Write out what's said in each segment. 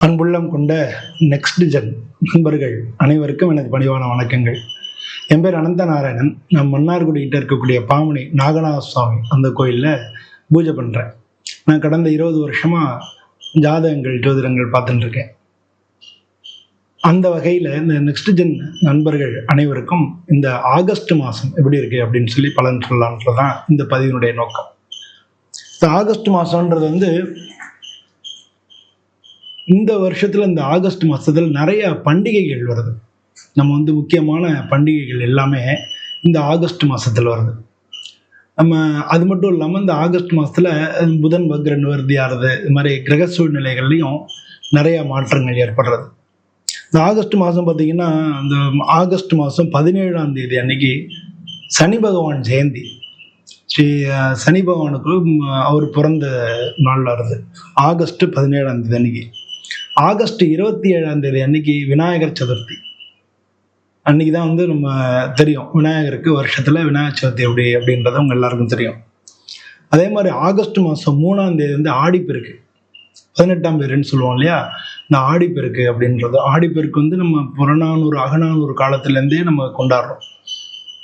அன்புள்ளம் கொண்ட next gen நண்பர்கள் அனைவருக்கும் எனது பணிவான வணக்கங்கள். என் பேர் அனந்த நாராயணன் நான் மன்னார்குடிகிட்ட இருக்கக்கூடிய பாமணி நாகநாத சுவாமி அந்த கோயிலில் பூஜை பண்ணுறேன் நான் கடந்த இருபது வருஷமாக ஜாதகங்கள் ஜோதிடங்கள் பார்த்துட்டுருக்கேன் அந்த வகையில் இந்த நெக்ஸ்ட் ஜென் நண்பர்கள் அனைவருக்கும் இந்த ஆகஸ்ட் மாதம் எப்படி இருக்குது அப்படின்னு சொல்லி பலன் சொல்லலான்றது தான் இந்த பதிவினுடைய நோக்கம். இந்த ஆகஸ்ட் மாதன்றது வந்து இந்த வருஷத்துல இந்த ஆகஸ்ட் மாசத்துல நிறைய பண்டிகைகள் வருது. நம்ம வந்து முக்கியமான பண்டிகைகள் எல்லாமே இந்த ஆகஸ்ட் மாசத்துல வருது. நம்ம அது மட்டும் இல்லாமல் இந்த ஆகஸ்ட் மாசத்துல புதன் வக்ரன் வருதி ஆறுது இது மாதிரி கிரக சூழ்நிலைகள்லையும் நிறைய மாற்றங்கள் ஏற்படுறது. இந்த ஆகஸ்ட் மாதம் பார்த்தீங்கன்னா இந்த ஆகஸ்ட் மாதம் பதினேழாம் தேதி அன்னைக்கு சனி பகவான் ஜெயந்தி. ஸ்ரீ சனி பகவானுக்கு அவர் பிறந்த நாள் வருது. ஆகஸ்ட் பதினேழாம் தேதி அன்னைக்கு. ஆகஸ்ட் இருபத்தி ஏழாம் தேதி அன்னைக்கு விநாயகர் சதுர்த்தி. அன்னைக்கு தான் வந்து நம்ம தெரியும் விநாயகருக்கு வருஷத்தில் விநாயகர் சதுர்த்தி எப்படி அப்படின்றது உங்க எல்லாருக்கும் தெரியும். அதே மாதிரி ஆகஸ்ட் மாதம் மூணாம் தேதி வந்து ஆடிப்பெருக்கு. பதினெட்டாம் பேருன்னு சொல்லுவோம் இல்லையா? இந்த ஆடிப்பெருக்கு அப்படின்றது. ஆடிப்பெருக்கு வந்து நம்ம புறநானூறு அகநானூறு காலத்துலேருந்தே நம்ம கொண்டாடுறோம்.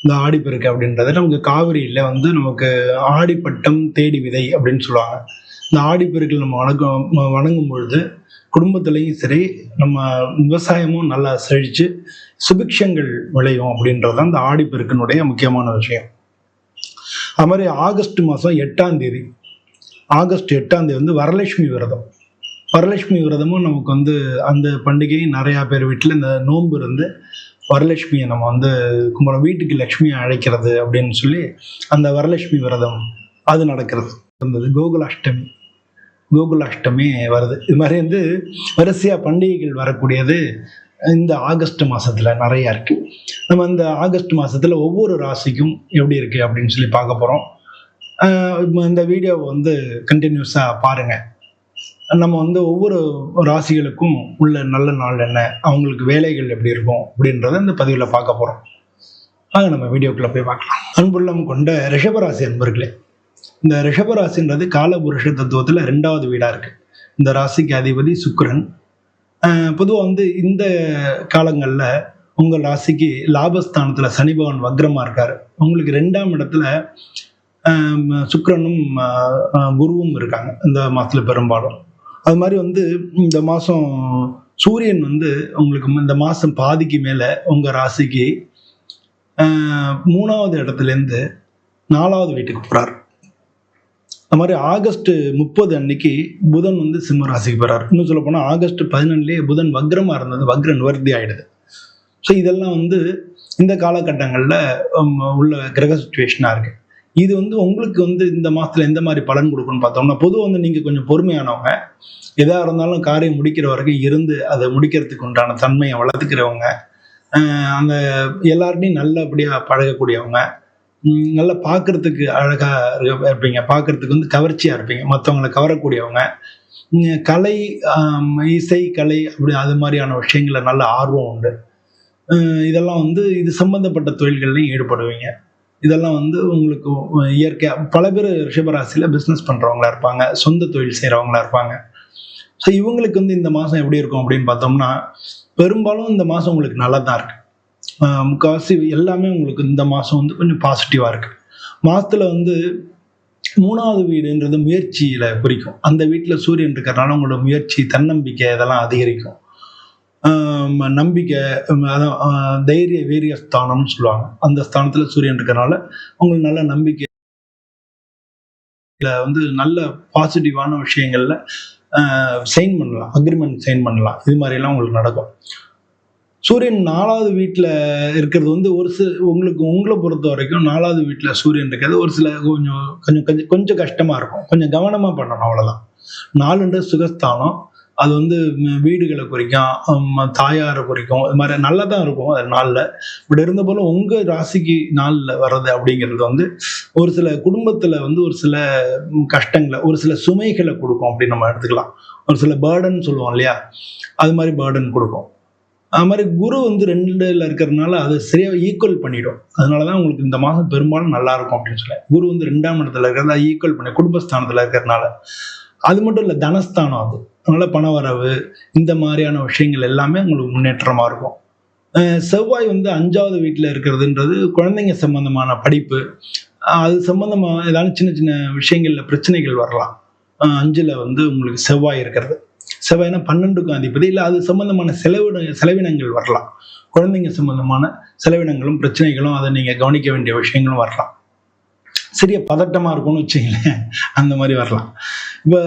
இந்த ஆடிப்பெருக்கு அப்படின்றது நமக்கு காவிரியில் வந்து நமக்கு ஆடிப்பட்டம் தேடி விதை அப்படின்னு சொல்லுவாங்க. இந்த ஆடிப்பெருக்கில் நம்ம வணக்கம் வணங்கும் பொழுது குடும்பத்துலேயும் சரி நம்ம விவசாயமும் நல்லா செழித்து சுபிக்ஷங்கள் விளையும் அப்படின்றது தான் இந்த ஆடிப்பெருக்கினுடைய முக்கியமான விஷயம். அது மாதிரி ஆகஸ்ட் மாதம் எட்டாம் தேதி ஆகஸ்ட் எட்டாம் தேதி வந்து வரலட்சுமி விரதம். வரலட்சுமி விரதமும் நமக்கு வந்து அந்த பண்டிகை நிறையா பேர் வீட்டில் இந்த நோன்பு இருந்து வரலட்சுமியை நம்ம வந்து கும்பிட வீட்டுக்கு லட்சுமியை அழைக்கிறது அப்படின்னு சொல்லி அந்த வரலட்சுமி விரதம் அது நடக்கிறது. இருந்தது கோகுலாஷ்டமி. கோகுலாஷ்டமி வருது. இது மாதிரி வந்து வரிசையாக பண்டிகைகள் வரக்கூடியது இந்த ஆகஸ்ட் மாதத்தில் நிறையா இருக்குது நம்ம இந்த ஆகஸ்ட் மாதத்தில் ஒவ்வொரு ராசிக்கும் எப்படி இருக்குது அப்படின்னு சொல்லி பார்க்க போகிறோம் இந்த வீடியோவை வந்து கண்டினியூஸாக பாருங்கள் நம்ம வந்து ஒவ்வொரு ராசிகளுக்கும் உள்ள நல்ல நாள் என்ன அவங்களுக்கு வேலைகள் எப்படி இருக்கும் அப்படின்றத இந்த பதிவில் பார்க்க போகிறோம் ஆக நம்ம வீடியோக்குள்ளே போய் பார்க்கலாம். அன்புள்ளம் கொண்ட ரிஷபராசி அன்பர்களே இந்த ரிஷபராசின்றது காலபுருஷ தத்துவத்தில் ரெண்டாவது வீடாக இருக்குது இந்த ராசிக்கு அதிபதி சுக்கரன். பொதுவாக வந்து இந்த காலங்களில் உங்கள் ராசிக்கு லாபஸ்தானத்தில் சனி பகவான் வக்ரமாக இருக்கார். உங்களுக்கு ரெண்டாம் இடத்துல சுக்கரனும் குருவும் இருக்காங்க இந்த மாதத்தில் பெரும்பாலும். அது மாதிரி வந்து இந்த மாதம் சூரியன் வந்து உங்களுக்கு இந்த மாதம் பாதிக்கு மேலே உங்கள் ராசிக்கு மூணாவது இடத்துலேருந்து நாலாவது வீட்டுக்கு போகிறார் அது மாதிரி ஆகஸ்ட் முப்பது அன்னைக்கு புதன் வந்து சிம்ம ராசிக்கு போறார். இன்னும் சொல்ல போனால் ஆகஸ்ட் பதினொன்னுலேயே புதன் வக்ரமா இருந்தது. வக்ர நிவர்த்தி ஆயிடுது. ஸோ இதெல்லாம் வந்து இந்த காலகட்டங்களில் உள்ள கிரக சுச்சுவேஷனாக இருக்கு. இது வந்து உங்களுக்கு வந்து இந்த மாசத்துல எந்த மாதிரி பலன் கொடுக்குன்னு பார்த்தோம்னா பொதுவாக வந்து நீங்கள் கொஞ்சம் பொறுமையானவங்க. எதாக இருந்தாலும் காரியம் முடிக்கிற வரைக்கும் இருந்து அதை முடிக்கிறதுக்கு உண்டான தன்மையை வளர்த்துக்கிறவங்க. அந்த எல்லார்ட்டையும் நல்லபடியாக பழகக்கூடியவங்க. நல்லா பார்க்கறதுக்கு அழகா இருப்பீங்க. பார்க்கறதுக்கு வந்து கவர்ச்சியா இருப்பீங்க. மற்றவங்களை கவரக்கூடியவங்க. கலை இசை கலை அப்படி அது மாதிரியான விஷயங்கள நல்ல ஆர்வம் உண்டு. இதெல்லாம் வந்து இது சம்பந்தப்பட்ட தொழில்கள்லையும் ஈடுபடுவீங்க. இதெல்லாம் வந்து உங்களுக்கு இயற்கையாக பல பேர் ரிஷபராசியில் பிஸ்னஸ் பண்ணுறவங்களா இருப்பாங்க. சொந்த தொழில் செய்கிறவங்களா இருப்பாங்க. ஸோ இவங்களுக்கு வந்து இந்த மாதம் எப்படி இருக்கும் அப்படின்னு பார்த்தோம்னா பெரும்பாலும் இந்த மாதம் உங்களுக்கு நல்லா தான் இருக்குது முக்கால்வாசி எல்லாமே உங்களுக்கு இந்த மாதம் வந்து கொஞ்சம் பாசிட்டிவாக இருக்கு. மாதத்தில் வந்து மூணாவது வீடுன்றது முயற்சியில் குறிக்கும். அந்த வீட்டில் சூரியன் இருக்கிறனால உங்களோட முயற்சி தன்னம்பிக்கை இதெல்லாம் அதிகரிக்கும். நம்பிக்கை அதான் தைரிய வீரிய ஸ்தானம்னு சொல்லுவாங்க. அந்த ஸ்தானத்தில் சூரியன் இருக்கிறனால உங்களுக்கு நல்ல நம்பிக்கை வந்து நல்ல பாசிட்டிவான விஷயங்களில் சைன் பண்ணலாம். அக்ரிமெண்ட் சைன் பண்ணலாம். இது மாதிரிலாம் உங்களுக்கு நடக்கும். சூரியன் நாலாவது வீட்டில் இருக்கிறது வந்து ஒரு சில உங்களுக்கு உங்களை பொறுத்த வரைக்கும் நாலாவது வீட்டில் சூரியன் இருக்கிறது ஒரு சில கொஞ்சம் கொஞ்சம் கொஞ்சம் கொஞ்சம் கஷ்டமாக இருக்கும். கொஞ்சம் கவனமாக பண்ணணும் அவ்வளோதான் நாலுன்ற சுகஸ்தானம் அது வந்து வீடுகளை குறிக்கும் தாயாரை குறிக்கும் இது மாதிரி நல்லா தான் இருக்கும் அது நாளில். பட் இருந்த போல உங்கள் ராசிக்கு நாளில் வர்றது அப்படிங்கிறது வந்து ஒரு சில குடும்பத்தில் வந்து ஒரு சில கஷ்டங்களை ஒரு சில சுமைகளை கொடுக்கும் அப்படின்னு நம்ம எடுத்துக்கலாம். ஒரு சில பேர்டன் சொல்லுவோம் இல்லையா? அது மாதிரி பேர்டன் கொடுக்கும். அது மாதிரி குரு வந்து ரெண்டுல இருக்கிறதுனால அது சரியா ஈக்குவல் பண்ணிடும். அதனால தான் உங்களுக்கு இந்த மாதம் பெரும்பாலும் நல்லா இருக்கும் அப்படின்னு சொல்லி. குரு வந்து ரெண்டாம் இடத்துல இருக்கிறதா ஈக்குவல் பண்ணி குடும்பஸ்தானத்தில் இருக்கிறதுனால. அது மட்டும் இல்லை தனஸ்தானம் அது. அதனால பண வரவு இந்த மாதிரியான விஷயங்கள் எல்லாமே உங்களுக்கு முன்னேற்றமா இருக்கும். செவ்வாய் வந்து அஞ்சாவது வீட்டில் இருக்கிறதுன்றது குழந்தைங்க சம்பந்தமான படிப்பு. அது சம்பந்தமாக ஏதாவது சின்ன சின்ன விஷயங்களில் பிரச்சனைகள் வரலாம். அஞ்சில் வந்து உங்களுக்கு செவ்வாய் இருக்கிறது. செவ்வாய்னா பன்னெண்டுக்கும் அதிபதி. இல்லை அது சம்பந்தமான செலவின செலவினங்கள் வரலாம். குழந்தைங்க சம்பந்தமான செலவினங்களும் பிரச்சனைகளும் அதை நீங்கள் கவனிக்க வேண்டிய விஷயங்களும் வரலாம். சரியா பதட்டமாக இருக்கும்னு வச்சுங்களேன் அந்த மாதிரி வரலாம். இப்போ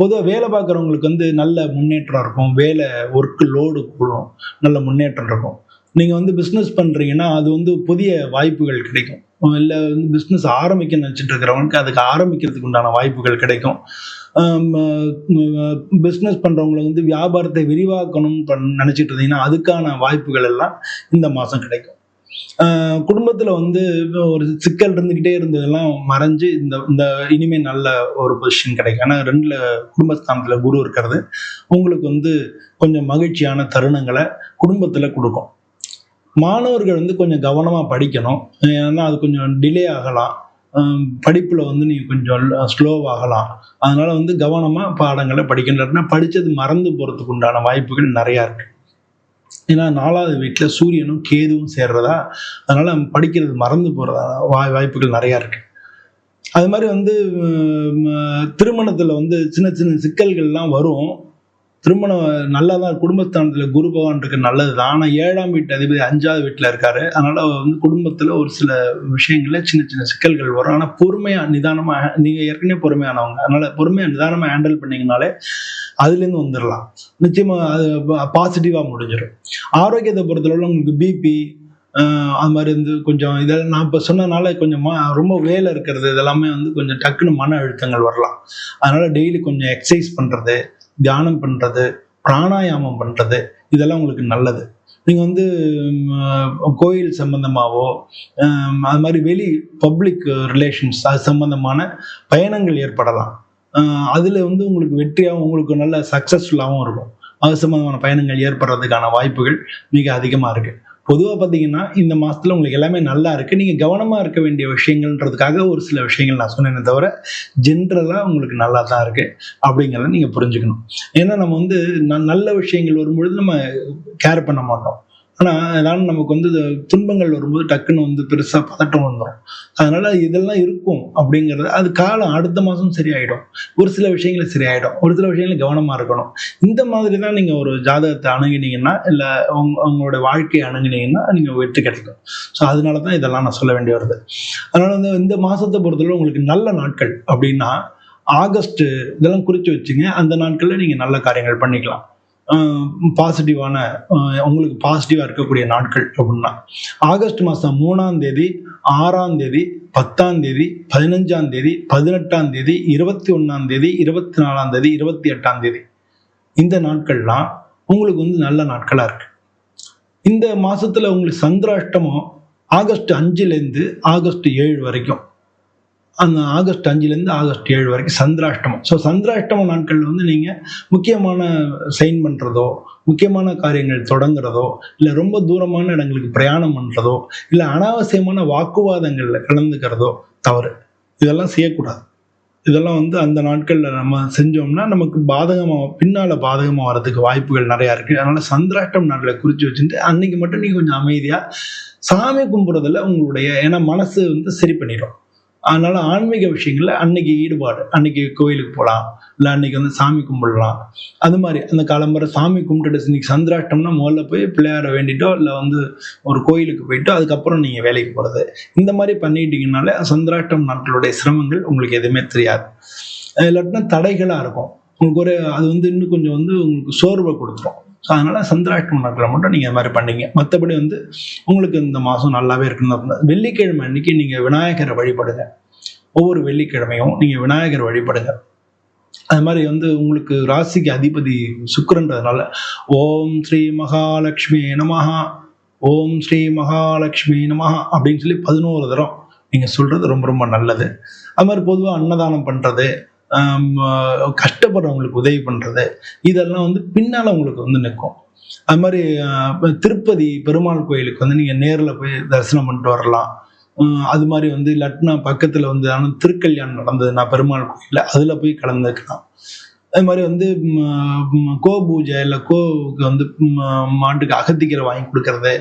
பொதுவாக வேலை பார்க்குறவங்களுக்கு வந்து நல்ல முன்னேற்றம் இருக்கும். வேலை ஒர்க்கு லோடு கூடும். நல்ல முன்னேற்றம் இருக்கும். நீங்கள் வந்து பிஸ்னஸ் பண்ணுறீங்கன்னா அது வந்து புதிய வாய்ப்புகள் கிடைக்கும். இல்லை வந்து பிஸ்னஸ் ஆரம்பிக்க நினச்சிட்டு இருக்கிறவங்களுக்கு அதுக்கு ஆரம்பிக்கிறதுக்கு உண்டான வாய்ப்புகள் கிடைக்கும். பிஸ்னஸ் பண்ணுறவங்களை வந்து வியாபாரத்தை விரிவாக்கணும் பண் நினச்சிட்டு இருந்தீங்கன்னா அதுக்கான வாய்ப்புகள் எல்லாம் இந்த மாதம் கிடைக்கும். குடும்பத்தில் வந்து ஒரு சிக்கல் இருந்துக்கிட்டே இருந்ததெல்லாம் மறைஞ்சு இந்த இந்த இனிமே நல்ல ஒரு பொசிஷன் கிடைக்கும். ஏன்னா ரெண்டில் குடும்பஸ்தானத்தில் குரு இருக்கிறது. உங்களுக்கு வந்து கொஞ்சம் மகிழ்ச்சியான தருணங்களை குடும்பத்தில் கொடுக்கும். மாணவர்கள் வந்து கொஞ்சம் கவனமாக படிக்கணும். ஏன்னா அது கொஞ்சம் டிலே ஆகலாம். படிப்பில் வந்து நீங்கள் கொஞ்சம் ஸ்லோவாகலாம் அதனால வந்து கவனமாக பாடங்களை படிக்கணும்னா படித்தது மறந்து போகிறதுக்கு உண்டான வாய்ப்புகள் நிறையா இருக்கு. ஏன்னா நாலாவது வீட்டில் சூரியனும் கேதுவும் சேர்றதா அதனால படிக்கிறது மறந்து போகிறதா வாய் வாய்ப்புகள் நிறையா இருக்கு. அது மாதிரி வந்து திருமணத்தில் வந்து சின்ன சின்ன சிக்கல்கள்லாம் வரும். திருமணம் நல்லா தான் குரு பகவான் இருக்கு நல்லது தான் ஆனால் ஏழாம் வீட்டு அதிபதி அஞ்சாவது வீட்டில் இருக்காரு. அதனால வந்து குடும்பத்துல ஒரு சில விஷயங்கள்ல சின்ன சின்ன சிக்கல்கள் வரும். ஆனால் பொறுமையா நிதானமா நீங்க ஏற்கனவே பொறுமையானவங்க. அதனால பொறுமையா நிதானமா ஹேண்டில் பண்ணீங்கனாலே அதுலேருந்து வந்துடலாம் நிச்சயமா அது பாசிட்டிவா முடிஞ்சிடும் ஆரோக்கியத்தை பொறுத்தளவு உங்களுக்கு பிபி அது மாதிரி வந்து கொஞ்சம் இதெல்லாம் நான் இப்போ சொன்னனால கொஞ்சம் ரொம்ப வேலை இருக்கிறது இதெல்லாமே வந்து கொஞ்சம் டக்குன்னு மன அழுத்தங்கள் வரலாம். அதனால டெய்லி கொஞ்சம் எக்ஸசைஸ் பண்ணுறது தியானம் பண்ணுறது பிராணாயாமம் பண்ணுறது இதெல்லாம் உங்களுக்கு நல்லது. நீங்கள் வந்து கோயில் சம்பந்தமாகவோ அது மாதிரி வெளி பப்ளிக் ரிலேஷன்ஸ் அது சம்பந்தமான பயணங்கள் ஏற்படலாம். அதில் வந்து உங்களுக்கு வெற்றியாகவும் உங்களுக்கு நல்ல சக்ஸஸ்ஃபுல்லாகவும் இருக்கும். அது சம்பந்தமான பயணங்கள் ஏற்படுறதுக்கான வாய்ப்புகள் மிக அதிகமாக இருக்குது பொதுவாக பார்த்தீங்கன்னா இந்த மாதத்தில் உங்களுக்கு எல்லாமே நல்லா இருக்குது நீங்கள் கவனமாக இருக்க வேண்டிய விஷயங்கள்ன்றதுக்காக ஒரு சில விஷயங்கள் நான் சொன்னேனே தவிர ஜென்ரலாக உங்களுக்கு நல்லா தான் இருக்குது அப்படிங்கிறத நீங்கள் புரிஞ்சுக்கணும். ஏன்னா நம்ம வந்து நல்ல விஷயங்கள் வரும்பொழுது நம்ம கேர் பண்ண மாட்டோம். ஆனால் அதனால் நமக்கு வந்து துன்பங்கள் வரும்போது டக்குன்னு வந்து பெருசாக பதட்டம் வந்துடும் அதனால இதெல்லாம் இருக்கும் அப்படிங்கிறது அது காலம் அடுத்த மாதம் சரியாயிடும். ஒரு சில விஷயங்கள் சரியாயிடும். ஒரு சில விஷயங்கள் கவனமாக இருக்கணும். இந்த மாதிரி தான் நீங்கள் ஒரு ஜாதகத்தை அணுகினீங்கன்னா இல்லை உங் உங்களோட வாழ்க்கையை அணுகினீங்கன்னா நீங்கள் வெற்றி கிடைக்கும். ஸோ அதனால தான் இதெல்லாம் நான் சொல்ல வேண்டி வருது. அதனால வந்து இந்த மாதத்தை பொறுத்தவரை உங்களுக்கு நல்ல நாட்கள் அப்படின்னா ஆகஸ்ட் இதெல்லாம் குறித்து வச்சுங்க. அந்த நாட்களில் நீங்கள் நல்ல காரியங்கள் பண்ணிக்கலாம். பாசிட்டிவான உங்களுக்கு பாசிட்டிவாக இருக்கக்கூடிய நாட்கள் அப்படின்னா ஆகஸ்ட் மாதம் மூணாம் தேதி ஆறாம் தேதி பத்தாம் தேதி பதினஞ்சாம் தேதி பதினெட்டாம் தேதி இருபத்தி ஒன்றாம் தேதி இருபத்தி நாலாம் தேதி இருபத்தி எட்டாம் தேதி. இந்த நாட்கள்லாம் உங்களுக்கு வந்து நல்ல நாட்களாக இருக்கு. இந்த மாதத்தில் உங்களுக்கு சந்திராஷ்டமம் ஆகஸ்ட் அஞ்சுலேருந்து ஆகஸ்ட் ஏழு வரைக்கும். அந்த ஆகஸ்ட் அஞ்சுலேருந்து ஆகஸ்ட் ஏழு வரைக்கும் சந்திராஷ்டமம். ஸோ சந்திராஷ்டம நாட்களில் வந்து நீங்கள் முக்கியமான சைன் பண்ணுறதோ முக்கியமான காரியங்கள் தொடங்குறதோ இல்லை ரொம்ப தூரமான இடங்களுக்கு பிரயாணம் பண்ணுறதோ இல்லை அனாவசியமான வாக்குவாதங்களில் கலந்துக்கிறதோ தவறு. இதெல்லாம் செய்யக்கூடாது. இதெல்லாம் வந்து அந்த நாட்களில் நம்ம செஞ்சோம்னா நமக்கு பாதகமாக பின்னால் பாதகமாக வர்றதுக்கு வாய்ப்புகள் நிறையா இருக்குது அதனால் சந்திராஷ்டம் நாட்களை குறித்து வச்சுட்டு அன்னைக்கு மட்டும் நீங்கள் கொஞ்சம் அமைதியாக சாமி கும்பிட்றதுல உங்களுடைய ஏன்னா மனசு வந்து சரி பண்ணிடும். அதனால ஆன்மீக விஷயங்கள்ல அன்னைக்கு ஈடுபாடு அன்னைக்கு கோயிலுக்கு போகலாம் இல்லை அன்னைக்கு வந்து சாமி கும்பிடலாம். அது மாதிரி அந்த காலம்பரை சாமி கும்பிட்டுட்டு இன்னைக்கு சந்திராஷ்டம்னா முதல்ல போய் பிள்ளையார வேண்டிட்டோ இல்லை வந்து ஒரு கோயிலுக்கு போயிட்டோ அதுக்கப்புறம் நீங்க வேலைக்கு போறது. இந்த மாதிரி பண்ணிட்டீங்கனாலே சந்திராஷ்டம் நாட்களுடைய சிரமங்கள் உங்களுக்கு எதுவுமே தெரியாது. இல்லாட்டினா தடைகளாக இருக்கும். உங்களுக்கு ஒரு அது வந்து இன்னும் கொஞ்சம் வந்து உங்களுக்கு சோர்வை கொடுத்துரும். ஸோ அதனால சந்திராஷ்டம் நாட்களை மட்டும் நீங்கள் இது மாதிரி பண்ணீங்க. மற்றபடி வந்து உங்களுக்கு இந்த மாதம் நல்லாவே இருக்குன்னு வெள்ளிக்கிழமை அன்னைக்கு நீங்கள் விநாயகரை வழிபடுங்க. ஒவ்வொரு வெள்ளிக்கிழமையும் நீங்கள் விநாயகர் வழிபடுங்க. அது மாதிரி வந்து உங்களுக்கு ராசிக்கு அதிபதி சுக்கரன்றதுனால ஓம் ஸ்ரீ மகாலட்சுமி நமஹா ஓம் ஸ்ரீ மகாலட்சுமி நமஹா அப்படின்னு சொல்லி பதினோரு தரம் நீங்கள் சொல்கிறது ரொம்ப ரொம்ப நல்லது. அது மாதிரி பொதுவாக அன்னதானம் பண்ணுறது கஷ்டப்படுறவங்களுக்கு உதவி பண்ணுறது இதெல்லாம் வந்து பின்னால் உங்களுக்கு வந்து நிற்கும். அது மாதிரி திருப்பதி பெருமாள் கோயிலுக்கு வந்து நீங்கள் நேரில் போய் தரிசனம் பண்ணிட்டு வரலாம். அது மாதிரி வந்து இல்லாட்டினா பக்கத்தில் வந்து ஆனால் திருக்கல்யாணம் நடந்ததுன்னா பெருமாள் கோயிலில் அதில் போய் கலந்துக்கலாம். அது மாதிரி வந்து கோ பூஜை இல்லை கோவுக்கு வந்து மாட்டுக்கு அகத்திக்கீரை வாங்கி கொடுக்கறது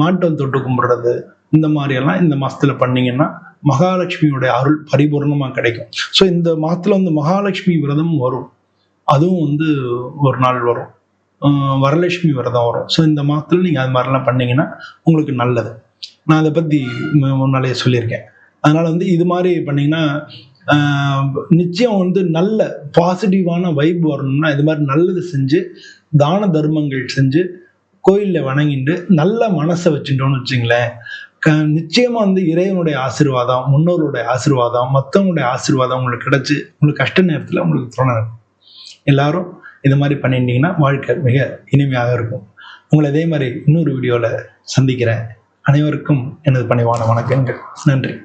மாட்டை தொட்டு கும்பிடுறது இந்த மாதிரியெல்லாம் இந்த மாதத்தில் பண்ணீங்கன்னா மகாலட்சுமியோட அருள் பரிபூர்ணமாக கிடைக்கும். ஸோ இந்த மாதத்தில் வந்து மகாலட்சுமி விரதம் வரும். அதுவும் வந்து ஒரு நாள் வரும். வரலட்சுமி விரதம் வரும். ஸோ இந்த மாதத்தில் நீங்கள் அது மாதிரிலாம் பண்ணீங்கன்னா உங்களுக்கு நல்லது. நான் அதை பற்றி முன்னாலேயே சொல்லியிருக்கேன். அதனால் வந்து இது மாதிரி பண்ணிங்கன்னா நிச்சயம் வந்து நல்ல பாசிட்டிவான வைப் வரணும்னா இது மாதிரி நல்லது செஞ்சு தான தர்மங்கள் செஞ்சு கோயிலில் வணங்கிட்டு நல்ல மனசை வச்சுட்டோம்னு வச்சுங்களேன். க நிச்சயமா வந்து இறைவனுடைய ஆசீர்வாதம் முன்னோருடைய ஆசீர்வாதம் மற்றவங்களுடைய ஆசீர்வாதம் உங்களுக்கு கிடைச்சி உங்களுக்கு கஷ்ட நேரத்தில் உங்களுக்கு துணை எல்லாரும் இது மாதிரி பண்ணிட்டீங்கன்னா வாழ்க்கை மிக இனிமையாக இருக்கும். உங்களை இதே மாதிரி இன்னொரு வீடியோவில் சந்திக்கிறேன். அனைவருக்கும் எனது பணிவான வணக்கங்கள். நன்றி.